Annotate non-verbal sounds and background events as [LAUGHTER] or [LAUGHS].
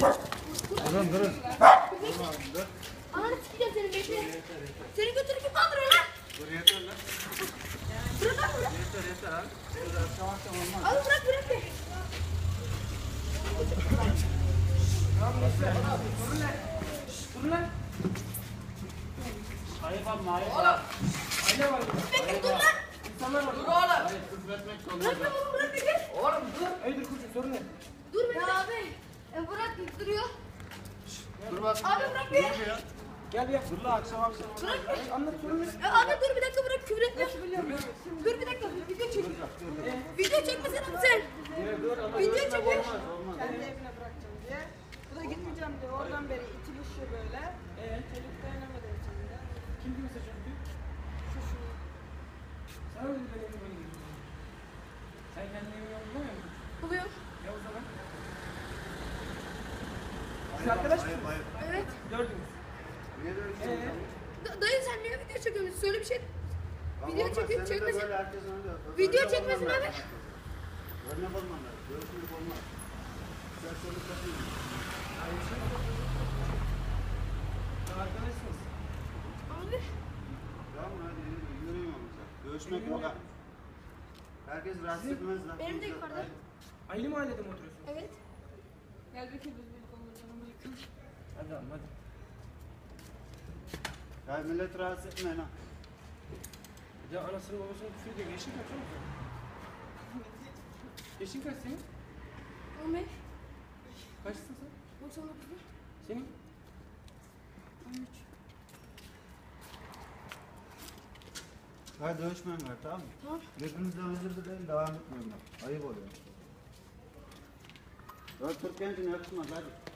Durun durun. Ananı sikeceğim seni bekle. Seni götürüp kim kaldırıyor lan? Dur yeter lan. Bırak lan bırak. Yeter yeter abi. Şurada savaş da olmaz. Abi bırak bırak be. Ayıp abi ayıp. Bekle dur lan. Hayır küfretmek de olmaz. Bırak lan oğlum bırak bekle. Oğlum dur. Hayırdır kurşun sorun ne? Dur bekle. Ya abi. Bırak. Abi bırak bir. Ya. Gel bir. Dur lan akşam akşam. Bırak bir. Anlat sorun ne? E abi dur bir dakika bırak küfür etme. Dur bir dakika video çek. Video çekmesene sen? Video çekiyor. Kendi evine bırakacağım diye. Bu da gitmeyeceğim diye. Oradan beri itilişiyor böyle. Ee? Çocuk dayanamadı içinde. Kim gibi seçiyorsun? Şu şu. Sen öyle bir gidiyorsun. Sen kendi evini yapmıyor musun? Buluyor. Siz arkadaş mısınız? Evet. Gördünüz. Ee? Da- dayı sen niye video çekiyorsun? Söyle bir şey. Video de çekmesin. Video çekmesin abi. Örnek olman lazım. Görüşmelik olmaz. Sen söyle kaçın. Arkadaşsınız. Abi. Tamam mı? Hadi yürü, yürüyün yolunuza. Görüşmek yok. ha. Herkes rahatsız etmez lan. Benim de yukarıda. Aynı mahallede mi oturuyorsunuz? Evet. Gel bir kere biz. Hadi oğlum hadi. Ya millet rahatsız etmeyin ha. De anasını babasını küfür ediyor. Yaşın kaç oğlum sen? [LAUGHS] Yaşın kaç senin? 15. Kaçsın sen? 99. Senin? 13. Hadi dövüşmeyin var tamam mı? Tamam. Birbirinizden özür dileyin devam etmeyin bak. Ayıp oluyor. Dört Türk gencine yakışmaz hadi.